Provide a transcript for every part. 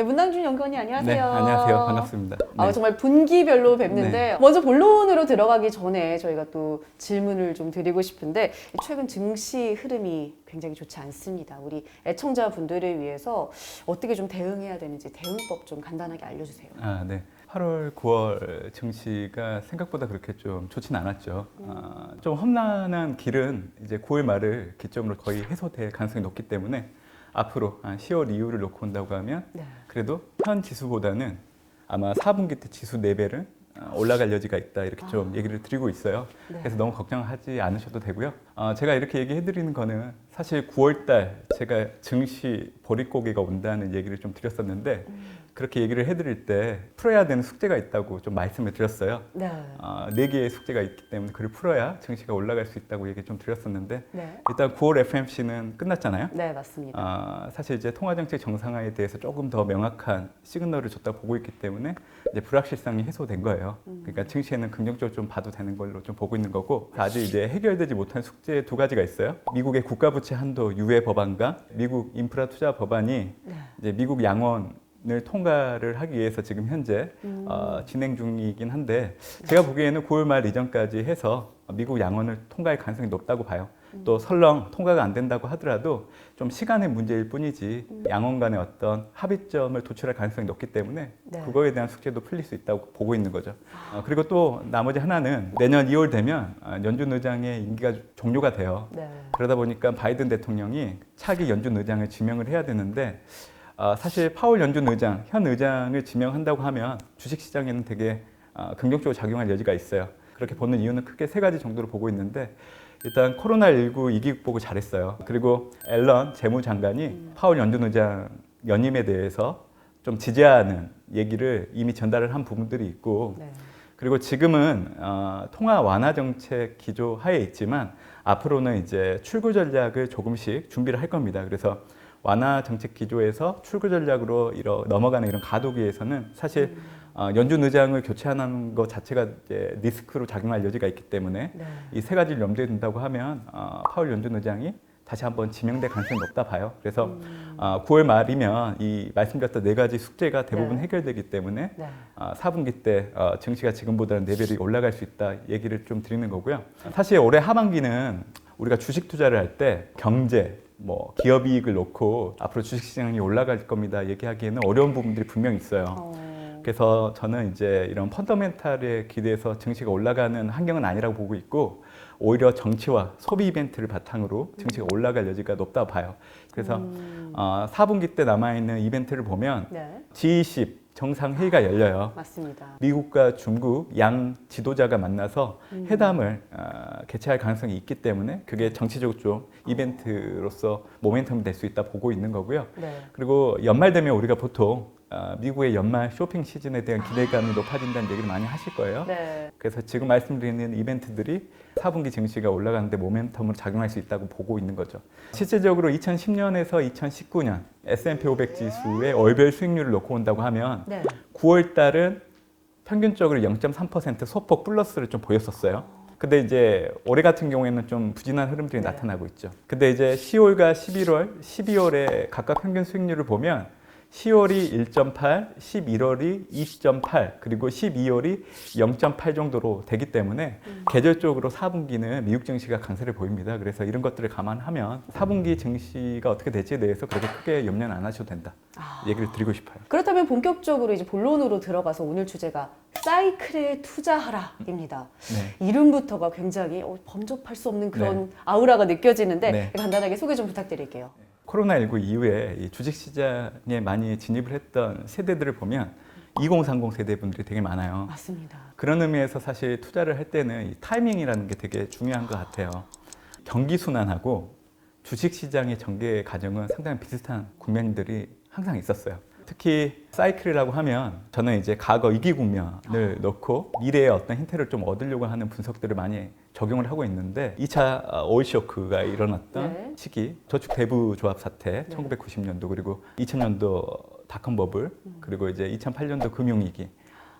네, 문남준 연구원님 안녕하세요. 네, 안녕하세요. 반갑습니다. 아, 네. 정말 분기별로 뵙는데 네. 먼저 본론으로 들어가기 전에 저희가 또 질문을 좀 드리고 싶은데 최근 증시 흐름이 굉장히 좋지 않습니다. 우리 애청자분들을 위해서 어떻게 좀 대응해야 되는지 대응법 좀 간단하게 알려주세요. 아, 네. 8월, 9월 증시가 생각보다 그렇게 좀 좋진 않았죠. 음. 아, 좀 험난한 길은 이제 9월 말을 기점으로 거의 해소될 가능성이 높기 때문에 앞으로 한 10월 이후를 놓고 온다고 하면 네. 그래도 현 지수보다는 아마 4분기 때 지수 4배는 올라갈 여지가 있다 이렇게 좀 아. 얘기를 드리고 있어요. 네. 그래서 너무 걱정하지 않으셔도 되고요. 어, 제가 이렇게 얘기해 드리는 거는 사실 9월 달 제가 증시 보릿고개가 온다는 얘기를 좀 드렸었는데 그렇게 얘기를 해 드릴 때 풀어야 되는 숙제가 있다고 좀 말씀을 드렸어요. 네. 어, 네 개의 숙제가 있기 때문에 그를 풀어야 증시가 올라갈 수 있다고 얘기 좀 드렸었는데 네. 일단 9월 FMC는 끝났잖아요. 네, 맞습니다. 아, 사실 이제 통화정책 정상화에 대해서 조금 더 명확한 시그널을 줬다 보고 있기 때문에 이제 불확실성이 해소된 거예요. 그러니까 증시에는 긍정적으로 좀 봐도 되는 걸로 좀 보고 있는 거고 아직 이제 해결되지 못한 숙제 두 가지가 있어요. 미국의 국가부채 한도 유예 법안과 미국 인프라 투자 법안이 네. 이제 미국 양원 을 통과를 하기 위해서 지금 현재 음. 어, 진행 중이긴 한데 제가 보기에는 9월 말 이전까지 해서 미국 양원을 통과할 가능성이 높다고 봐요. 음. 또 설령 통과가 안 된다고 하더라도 좀 시간의 문제일 뿐이지 음. 양원 간의 어떤 합의점을 도출할 가능성이 높기 때문에 네. 그거에 대한 숙제도 풀릴 수 있다고 보고 있는 거죠. 어, 그리고 또 나머지 하나는 내년 2월 되면 어, 연준 의장의 임기가 종료가 돼요. 네. 그러다 보니까 바이든 대통령이 차기 연준 의장을 지명을 해야 되는데 어, 사실 파월 연준 의장, 현 의장을 지명한다고 하면 주식 시장에는 되게 어, 긍정적으로 작용할 여지가 있어요. 그렇게 보는 이유는 크게 세 가지 정도로 보고 있는데 일단 코로나19 위기 극복을 잘했어요. 그리고 앨런 재무장관이 파월 연준 의장 연임에 대해서 좀 지지하는 얘기를 이미 전달을 한 부분들이 있고 네. 그리고 지금은 어, 통화 완화 정책 기조 하에 있지만 앞으로는 이제 출구 전략을 조금씩 준비를 할 겁니다. 그래서 완화 정책 기조에서 출구 전략으로 이러, 넘어가는 이런 가도기에서는 사실 어, 연준 의장을 교체하는 것 자체가 이제 리스크로 작용할 여지가 있기 때문에 네. 이세 가지를 염두에 둔다고 하면 어, 파월 연준 의장이 다시 한번 지명될 가능성이 높다 봐요. 그래서 음. 어, 9월 말이면 이 말씀드렸던 네 가지 숙제가 대부분 네. 해결되기 때문에 네. 아, 4분기 때 어, 증시가 지금보다는 레벨이 올라갈 수 있다 얘기를 좀 드리는 거고요. 사실 올해 하반기는 우리가 주식 투자를 할 때 경제, 뭐 기업 이익을 놓고 앞으로 주식 시장이 올라갈 겁니다 얘기하기에는 어려운 부분들이 분명 있어요. 어. 그래서 저는 이제 이런 펀더멘탈에 기대서 증시가 올라가는 환경은 아니라고 보고 있고 오히려 정치와 소비 이벤트를 바탕으로 증시가 올라갈 여지가 높다 봐요. 그래서 음. 어, 4분기 때 남아 있는 이벤트를 보면 네. G20 정상 회의가 열려요. 맞습니다. 미국과 중국 양 지도자가 만나서 음. 회담을 어, 개최할 가능성이 있기 때문에 그게 정치적으로 좀 이벤트로서 모멘텀이 될 수 있다 보고 있는 거고요. 네. 그리고 연말 되면 우리가 보통 어, 미국의 연말 쇼핑 시즌에 대한 기대감이 높아진다는 얘기를 많이 하실 거예요. 네. 그래서 지금 말씀드리는 이벤트들이 4분기 증시가 올라가는데 모멘텀으로 작용할 수 있다고 보고 있는 거죠. 실제적으로 2010년에서 2019년 S&P 500 지수의 월별 수익률을 놓고 온다고 하면 네. 9월 달은 평균적으로 0.3% 소폭 플러스를 좀 보였었어요. 근데 이제 올해 같은 경우에는 좀 부진한 흐름들이 네. 나타나고 있죠. 근데 이제 10월과 11월, 12월의 각각 평균 수익률을 보면 10월이 1.8, 11월이 2.8, 그리고 12월이 0.8 정도로 되기 때문에 음. 계절적으로 4분기는 미국 증시가 강세를 보입니다. 그래서 이런 것들을 감안하면 4분기 증시가 어떻게 될지에 대해서 그렇게 크게 염려는 안 하셔도 된다. 아. 얘기를 드리고 싶어요. 그렇다면 본격적으로 이제 본론으로 들어가서 오늘 주제가 사이클에 투자하라입니다. 네. 이름부터가 굉장히 어, 범접할 수 없는 그런 아우라가 느껴지는데 네. 간단하게 소개 좀 부탁드릴게요. 코로나19 이후에 이 주식시장에 많이 진입을 했던 세대들을 보면 2030 세대분들이 되게 많아요. 맞습니다. 그런 의미에서 사실 투자를 할 때는 이 타이밍이라는 게 되게 중요한 것 같아요. 경기 순환하고 주식 시장의 전개 과정은 상당히 비슷한 국면들이 항상 있었어요. 특히 사이클이라고 하면 저는 이제 과거 위기 국면을 넣고 미래의 어떤 힌트를 좀 얻으려고 하는 분석들을 많이 적용을 하고 있는데 2차 오일 쇼크가 일어났던 네. 시기 저축 대부 조합 사태 네. 1990년도 그리고 2000년도 닷컴 버블 그리고 이제 2008년도 금융위기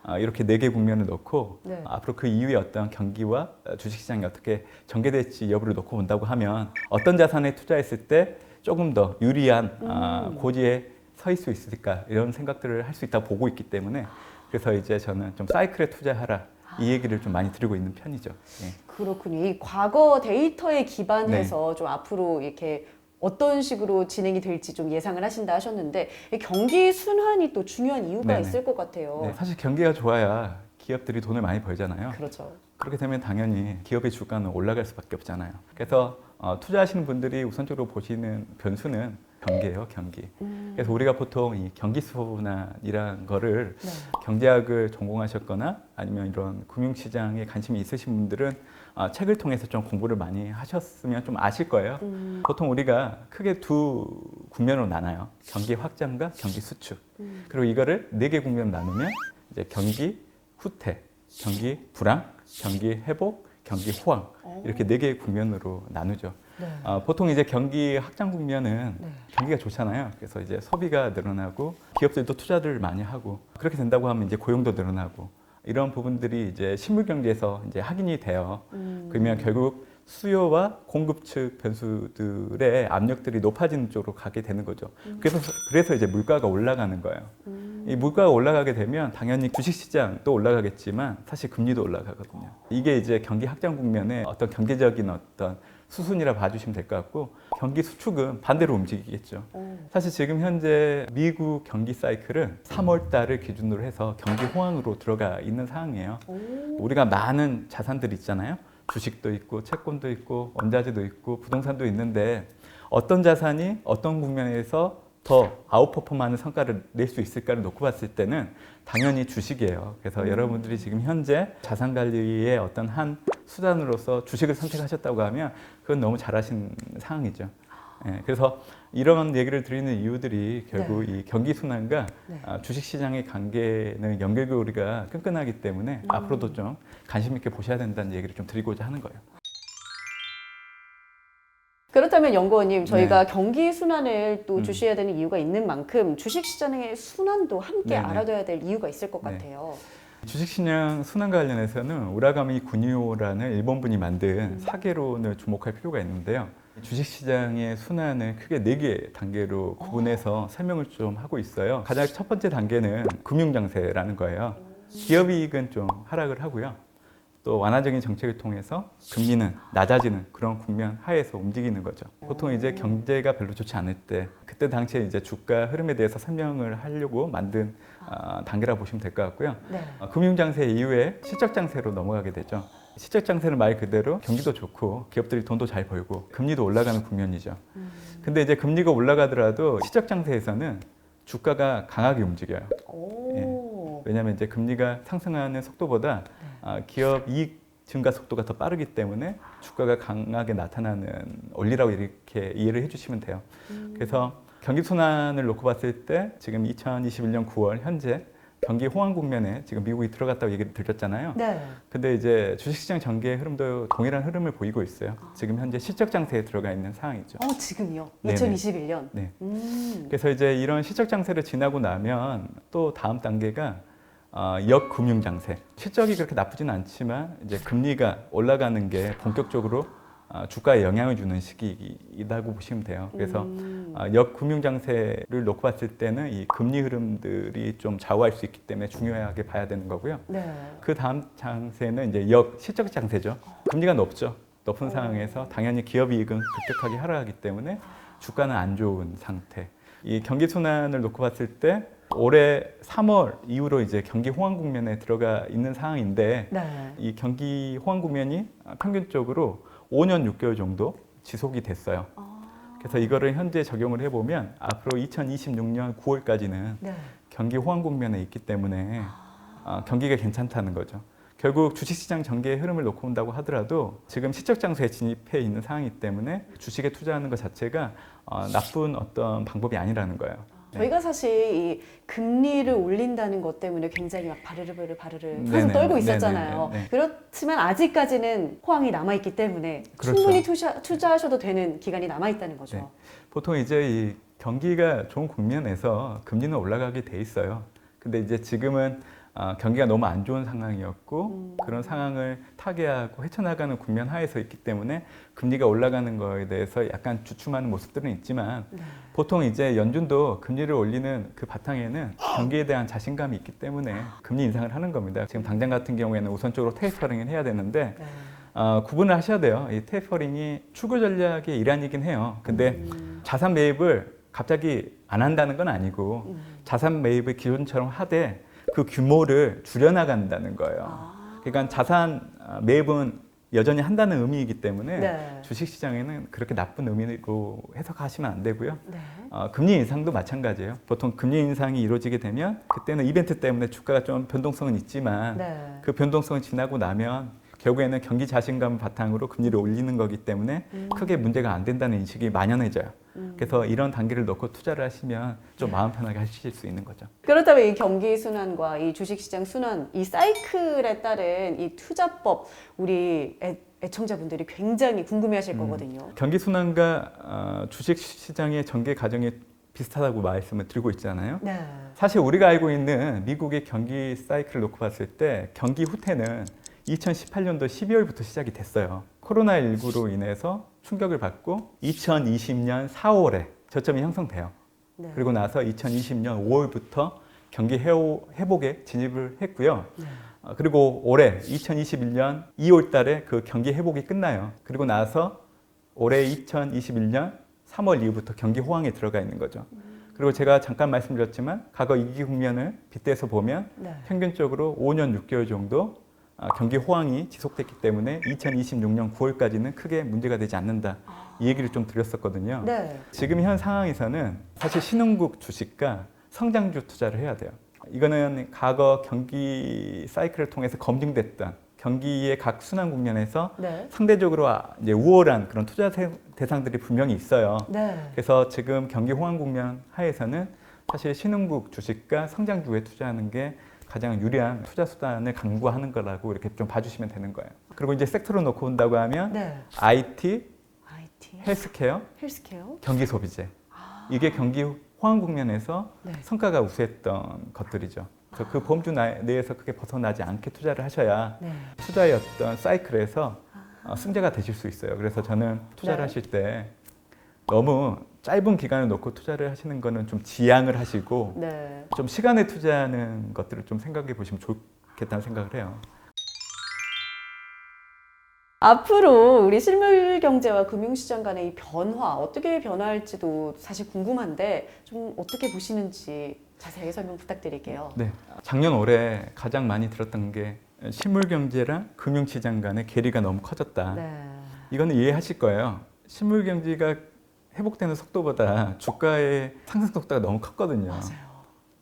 아, 이렇게 네 개 국면을 놓고 네. 앞으로 그 이후에 어떤 경기와 주식시장이 어떻게 전개될지 여부를 놓고 본다고 하면 어떤 자산에 투자했을 때 조금 더 유리한 아, 음. 고지의 서 있을 수 있을까 이런 생각들을 할 수 있다 고 보고 있기 때문에 그래서 이제 저는 좀 사이클에 투자하라 이 얘기를 좀 많이 드리고 있는 편이죠. 예. 그렇군요. 이 과거 데이터에 기반해서 좀 앞으로 이렇게 어떤 식으로 진행이 될지 좀 예상을 하신다 하셨는데 이 경기 순환이 또 중요한 이유가 네네. 있을 것 같아요. 네, 사실 경기가 좋아야 기업들이 돈을 많이 벌잖아요. 그렇죠. 그렇게 되면 당연히 기업의 주가는 올라갈 수밖에 없잖아요. 그래서 어, 투자하시는 분들이 우선적으로 보시는 변수는 경기예요, 경기. 음. 그래서 우리가 보통 이 경기 순환이라는 거를 네. 경제학을 전공하셨거나 아니면 이런 금융시장에 관심이 있으신 분들은 아, 책을 통해서 좀 공부를 많이 하셨으면 좀 아실 거예요. 음. 보통 우리가 크게 두 국면으로 나눠요. 경기 확장과 경기 수축. 음. 그리고 이거를 네 개 국면 나누면 이제 경기 후퇴, 경기 불황, 경기 회복, 경기 호황 어. 이렇게 네 개의 국면으로 나누죠. 네. 아, 보통 이제 경기 확장 국면은 네. 경기가 좋잖아요. 그래서 이제 소비가 늘어나고 기업들도 투자를 많이 하고 그렇게 된다고 하면 이제 고용도 늘어나고 이런 부분들이 이제 실물 경제에서 이제 확인이 돼요. 음. 그러면 결국 수요와 공급 측 변수들의 압력들이 높아지는 쪽으로 가게 되는 거죠. 그래서 그래서 이제 물가가 올라가는 거예요. 음. 이 물가가 올라가게 되면 당연히 주식 시장도 올라가겠지만 사실 금리도 올라가거든요. 이게 이제 경기 확장 국면의 어떤 경제적인 어떤 수순이라 봐주시면 될 것 같고 경기 수축은 반대로 움직이겠죠. 어. 사실 지금 현재 미국 경기 사이클은 3월 달을 기준으로 해서 경기 호황으로 들어가 있는 상황이에요. 오. 우리가 많은 자산들이 있잖아요. 주식도 있고 채권도 있고 원자재도 있고 부동산도 있는데 어떤 자산이 어떤 국면에서 더 아웃퍼폼하는 성과를 낼 수 있을까를 놓고 봤을 때는 당연히 주식이에요. 그래서 여러분들이 지금 현재 자산 관리의 어떤 한 수단으로서 주식을 선택하셨다고 하면 그건 너무 잘하신 상황이죠. 예, 그래서 이런 얘기를 드리는 이유들이 결국 이 경기 순환과 네. 아, 주식 시장의 관계는 연결고리가 끈끈하기 때문에 앞으로도 좀 관심 있게 보셔야 된다는 얘기를 좀 드리고자 하는 거예요. 그렇다면 연구원님 저희가 경기 순환을 또 네. 음. 주셔야 되는 이유가 있는 만큼 주식 시장의 순환도 함께 네네. 알아둬야 될 이유가 있을 것 네. 같아요. 주식시장 순환 관련해서는 우라가미 구니오라는 일본 분이 만든 사계론을 주목할 필요가 있는데요. 주식시장의 순환을 크게 네 개 단계로 구분해서 설명을 좀 하고 있어요. 가장 첫 번째 단계는 금융장세라는 거예요. 기업이익은 좀 하락을 하고요. 또 완화적인 정책을 통해서 금리는 낮아지는 그런 국면 하에서 움직이는 거죠. 보통 이제 경제가 별로 좋지 않을 때 그때 당시에 이제 주가 흐름에 대해서 설명을 하려고 만든 아, 단계라 보시면 될 것 같고요. 네. 어, 금융장세 이후에 실적장세로 넘어가게 되죠. 실적장세는 말 그대로 경기도 좋고 기업들이 돈도 잘 벌고 금리도 올라가는 국면이죠. 근데 이제 금리가 올라가더라도 실적장세에서는 주가가 강하게 움직여요. 오. 왜냐하면 이제 금리가 상승하는 속도보다 아, 기업 이익 증가 속도가 더 빠르기 때문에 주가가 강하게 나타나는 원리라고 이렇게 이해를 해주시면 돼요. 그래서 경기 순환을 놓고 봤을 때 지금 2021년 9월 현재 경기 호황 국면에 지금 미국이 들어갔다고 얘기를 드렸잖아요. 네. 근데 이제 주식시장 전개의 흐름도 동일한 흐름을 보이고 있어요. 지금 현재 실적 장세에 들어가 있는 상황이죠. 어 지금요. 네네. 2021년. 네. 음. 그래서 이제 이런 실적 장세를 지나고 나면 또 다음 단계가 어, 역금융 장세. 실적이 그렇게 나쁘지는 않지만 이제 금리가 올라가는 게 본격적으로 어, 주가에 영향을 주는 시기이라고 보시면 돼요. 그래서 음. 어, 역금융 장세를 놓고 봤을 때는 이 금리 흐름들이 좀 좌우할 수 있기 때문에 중요하게 봐야 되는 거고요. 네. 그 다음 장세는 이제 역 실적 장세죠. 금리가 높죠. 높은 상황에서 당연히 기업 이익은 급격하게 하락하기 때문에 주가는 안 좋은 상태. 이 경기 순환을 놓고 봤을 때 올해 3월 이후로 이제 경기 호황 국면에 들어가 있는 상황인데 네. 이 경기 호황 국면이 평균적으로 5년 6개월 정도 지속이 됐어요. 아. 그래서 이거를 현재 적용을 해보면 앞으로 2026년 9월까지는 네. 경기 호황 국면에 있기 때문에 어, 경기가 괜찮다는 거죠. 결국 주식시장 전개의 흐름을 놓고 본다고 하더라도 지금 시적 장소에 진입해 있는 상황이기 때문에 주식에 투자하는 것 자체가 어, 나쁜 어떤 방법이 아니라는 거예요. 네. 저희가 사실 이 금리를 올린다는 것 때문에 굉장히 막 바르르르 바르르 네네, 계속 떨고 네네, 있었잖아요. 네네. 그렇지만 아직까지는 호황이 남아 있기 때문에 그렇죠. 충분히 투자, 투자하셔도 되는 기간이 남아 있다는 거죠. 네. 보통 이제 이 경기가 좋은 국면에서 금리는 올라가게 돼 있어요. 근데 이제 지금은 어, 경기가 너무 안 좋은 상황이었고 음. 그런 상황을 타개하고 헤쳐나가는 국면 하에서 있기 때문에 금리가 올라가는 거에 대해서 약간 주춤하는 모습들은 있지만 네. 보통 이제 연준도 금리를 올리는 그 바탕에는 경기에 대한 자신감이 있기 때문에 금리 인상을 하는 겁니다. 지금 당장 같은 경우에는 우선적으로 테이퍼링을 해야 되는데 네. 어, 구분을 하셔야 돼요. 이 테이퍼링이 추구 전략의 일환이긴 해요. 근데 음. 자산 매입을 갑자기 안 한다는 건 아니고 음. 자산 매입을 기존처럼 하되 그 규모를 줄여나간다는 거예요. 아. 그러니까 자산 어, 매입은 여전히 한다는 의미이기 때문에 네. 주식시장에는 그렇게 나쁜 의미로 해석하시면 안 되고요. 네. 어, 금리 인상도 마찬가지예요. 보통 금리 인상이 이루어지게 되면 그때는 이벤트 때문에 주가가 좀 변동성은 있지만 네. 그 변동성이 지나고 나면 결국에는 경기 자신감 바탕으로 금리를 올리는 거기 때문에 음. 크게 문제가 안 된다는 인식이 만연해져요. 음. 그래서 이런 단계를 넣고 투자를 하시면 좀 네. 마음 편하게 하실 수 있는 거죠. 그렇다면 이 경기 순환과 이 주식 시장 순환, 이 사이클에 따른 이 투자법 우리 애, 애청자분들이 굉장히 궁금해하실 음. 거거든요. 경기 순환과 어, 주식 시장의 전개 과정이 비슷하다고 말씀을 드리고 있잖아요. 네. 사실 우리가 알고 있는 미국의 경기 사이클을 놓고 봤을 때 경기 후퇴는 2018년도 12월부터 시작이 됐어요. 코로나19로 인해서 충격을 받고 2020년 4월에 저점이 형성돼요. 네. 그리고 나서 2020년 5월부터 경기 회복에 진입을 했고요. 네. 어, 그리고 올해 2021년 2월 달에 그 경기 회복이 끝나요. 그리고 나서 올해 2021년 3월 이후부터 경기 호황에 들어가 있는 거죠. 그리고 제가 잠깐 말씀드렸지만 과거 이기 국면을 빗대서 보면 네. 평균적으로 5년 6개월 정도 아, 경기 호황이 지속됐기 때문에 2026년 9월까지는 크게 문제가 되지 않는다. 이 얘기를 좀 드렸었거든요. 네. 지금 현 상황에서는 사실 신흥국 주식과 성장주 투자를 해야 돼요. 이거는 과거 경기 사이클을 통해서 검증됐던 경기의 각 순환 국면에서 네. 상대적으로 아- 이제 우월한 그런 투자 세- 대상들이 분명히 있어요. 네. 그래서 지금 경기 호황 국면 하에서는 사실 신흥국 주식과 성장주에 투자하는 게 가장 유리한 투자 수단을 강구하는 거라고 이렇게 좀 봐주시면 되는 거예요. 그리고 이제 섹터로 놓고 본다고 하면 네. IT, IT, 헬스케어, 헬스케어. 경기 소비재 이게 경기 호황 국면에서 네. 성과가 우수했던 것들이죠. 그래서 그 범주 나- 내에서 크게 벗어나지 않게 투자를 하셔야 네. 투자의 어떤 사이클에서 어, 승자가 되실 수 있어요. 그래서 저는 투자를 네. 하실 때 너무 짧은 기간을 놓고 투자를 하시는 거는 좀 지양을 하시고 네. 좀 시간에 투자하는 것들을 좀 생각해 보시면 좋겠다는 생각을 해요. 앞으로 우리 실물 경제와 금융 시장 간의 이 변화 어떻게 변화할지도 사실 궁금한데 좀 어떻게 보시는지 자세히 설명 부탁드릴게요. 네. 작년 올해 가장 많이 들었던 게 실물 경제랑 금융 시장 간의 괴리가 너무 커졌다. 네. 이거는 이해하실 거예요. 실물 경제가 회복되는 속도보다 주가의 상승 속도가 너무 컸거든요. 맞아요.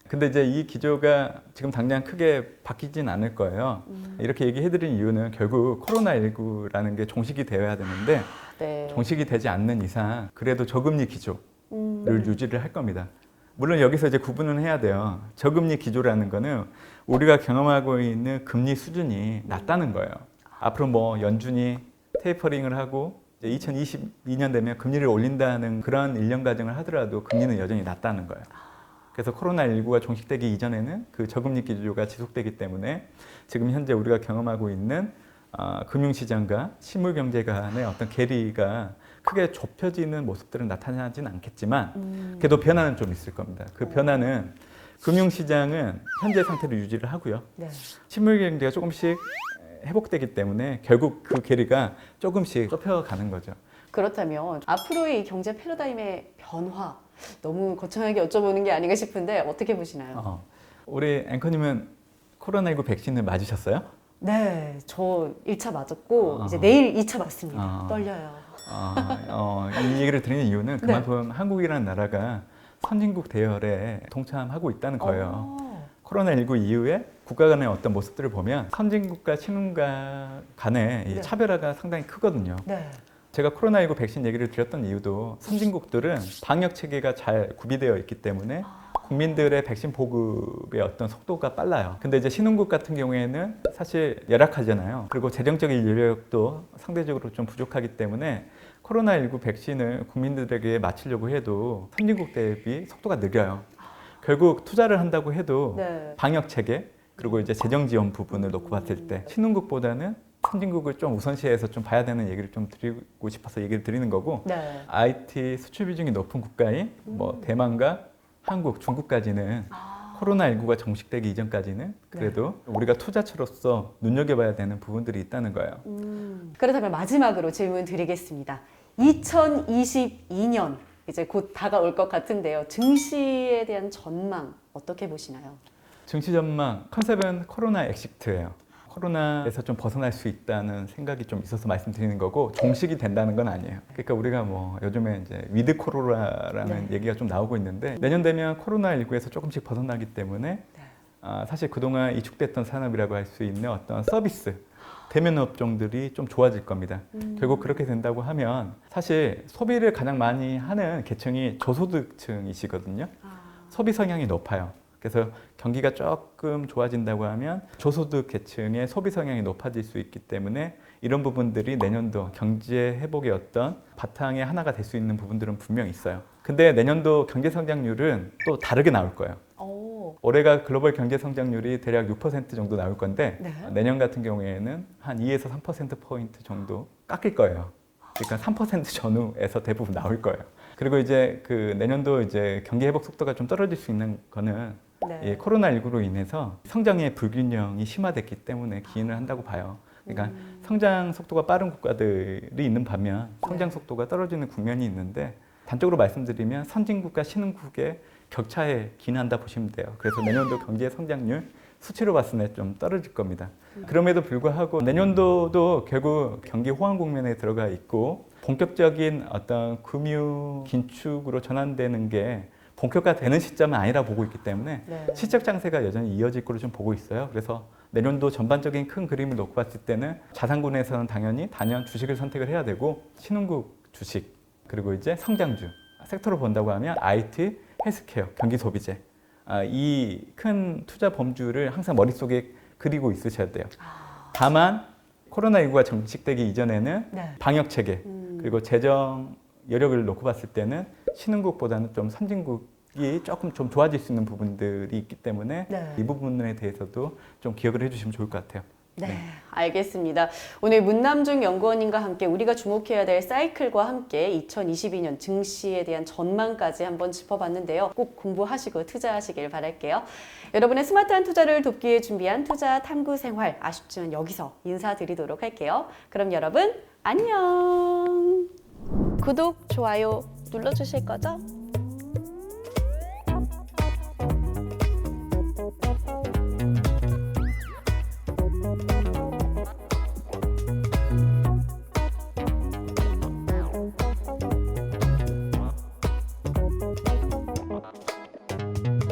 근데 이제 이 기조가 지금 당장 크게 바뀌진 않을 거예요. 음. 이렇게 얘기해드린 이유는 결국 코로나19라는 게 종식이 되어야 되는데 네. 종식이 되지 않는 이상 그래도 저금리 기조를 음. 유지를 할 겁니다. 물론 여기서 이제 구분은 해야 돼요. 저금리 기조라는 거는 우리가 경험하고 있는 금리 수준이 낮다는 거예요. 앞으로 뭐 연준이 테이퍼링을 하고 이제 2022년 되면 금리를 올린다는 그런 일년 과정을 하더라도 금리는 여전히 낮다는 거예요. 그래서 코로나19가 종식되기 이전에는 그 저금리 기조가 지속되기 때문에 지금 현재 우리가 경험하고 있는 어, 금융시장과 실물경제 간의 어떤 괴리가 크게 좁혀지는 모습들은 나타나지는 않겠지만 음. 그래도 변화는 좀 있을 겁니다. 그 어. 변화는 금융시장은 현재 상태를 유지를 하고요. 네. 실물경제가 조금씩 회복되기 때문에 결국 그 괴리가 조금씩 좁혀가는 거죠. 그렇다면 앞으로의 이 경제 패러다임의 변화 너무 거창하게 여쭤보는 게 아닌가 싶은데 어떻게 보시나요? 어, 우리 앵커님은 코로나19 백신을 맞으셨어요? 네, 저 1차 맞았고 아. 이제 내일 2차 맞습니다. 아. 떨려요. 어, 어, 이 얘기를 드리는 이유는 네. 그만큼 한국이라는 나라가 선진국 대열에 동참하고 있다는 거예요. 어. 코로나19 이후에 국가 간의 어떤 모습들을 보면 선진국과 신흥국가 간의 이 네. 차별화가 상당히 크거든요. 네. 제가 코로나19 백신 얘기를 드렸던 이유도 선진국들은 방역 체계가 잘 구비되어 있기 때문에 국민들의 백신 보급의 어떤 속도가 빨라요. 근데 이제 신흥국 같은 경우에는 사실 열악하잖아요. 그리고 재정적인 여력도 상대적으로 좀 부족하기 때문에 코로나19 백신을 국민들에게 맞추려고 해도 선진국 대비 속도가 느려요. 결국 투자를 한다고 해도 네. 방역 체계 그리고 이제 재정 지원 부분을 놓고 봤을 때 신흥국보다는 선진국을 좀 우선시해서 좀 봐야 되는 얘기를 좀 드리고 싶어서 얘기를 드리는 거고 네. IT 수출 비중이 높은 국가인 뭐 대만과 한국, 중국까지는 아. 코로나19가 정식되기 이전까지는 그래도 우리가 투자처로서 눈여겨봐야 되는 부분들이 있다는 거예요. 음. 그렇다면 마지막으로 질문 드리겠습니다. 2022년 이제 곧 다가올 것 같은데요. 증시에 대한 전망 어떻게 보시나요? 증시 전망 컨셉은 코로나 엑시트예요. 코로나에서 좀 벗어날 수 있다는 생각이 좀 있어서 말씀드리는 거고 종식이 된다는 건 아니에요. 그러니까 우리가 뭐 요즘에 이제 위드 코로나라는 네. 얘기가 좀 나오고 있는데 내년 되면 코로나 19에서 조금씩 벗어나기 때문에 네. 아, 사실 그동안 이축됐던 산업이라고 할 수 있는 어떤 서비스 대면 업종들이 좀 좋아질 겁니다. 음. 결국 그렇게 된다고 하면 사실 소비를 가장 많이 하는 계층이 저소득층이시거든요. 아. 소비 성향이 높아요. 그래서 경기가 조금 좋아진다고 하면 저소득 계층의 소비 성향이 높아질 수 있기 때문에 이런 부분들이 내년도 경제 회복의 어떤 바탕의 하나가 될 수 있는 부분들은 분명히 있어요. 근데 내년도 경제 성장률은 또 다르게 나올 거예요. 오. 올해가 글로벌 경제 성장률이 대략 6% 정도 나올 건데 네. 내년 같은 경우에는 한 2에서 3% 포인트 정도 깎일 거예요. 그러니까 3% 전후에서 대부분 나올 거예요. 그리고 이제 그 내년도 이제 경기 회복 속도가 좀 떨어질 수 있는 거는 네. 이 코로나19로 인해서 성장의 불균형이 심화됐기 때문에 기인을 한다고 봐요. 그러니까 음. 성장 속도가 빠른 국가들이 있는 반면 성장 네. 속도가 떨어지는 국면이 있는데 단적으로 말씀드리면 선진국과 신흥국의 격차에 기인한다 보시면 돼요. 그래서 내년도 경제 성장률 수치로 봤을 때 좀 떨어질 겁니다. 그럼에도 불구하고 내년도도 결국 경기 호황 국면에 들어가 있고 본격적인 어떤 금융 긴축으로 전환되는 게 본격화되는 시점은 아니라 보고 있기 때문에 네. 실적 장세가 여전히 이어질 거로 좀 보고 있어요. 그래서 내년도 전반적인 큰 그림을 놓고 봤을 때는 자산군에서는 당연히 단연 주식을 선택을 해야 되고 신흥국 주식 그리고 이제 성장주 섹터로 본다고 하면 IT, 헬스케어, 경기 소비재 아, 이큰 투자 범주를 항상 머릿속에 그리고 있으셔야 돼요. 다만 코로나19가 정식되기 이전에는 네. 방역 체계 음. 그리고 재정 여력을 놓고 봤을 때는 신흥국보다는 좀 선진국이 조금 좀 좋아질 수 있는 부분들이 있기 때문에 네. 이 부분에 대해서도 좀 기억을 해주시면 좋을 것 같아요. 네, 알겠습니다. 오늘 문남중 연구원님과 함께 우리가 주목해야 될 사이클과 함께 2022년 증시에 대한 전망까지 한번 짚어봤는데요. 꼭 공부하시고 투자하시길 바랄게요. 여러분의 스마트한 투자를 돕기 위해 준비한 투자 탐구 생활 아쉽지만 여기서 인사드리도록 할게요. 그럼 여러분 안녕. 구독, 좋아요 눌러주실 거죠?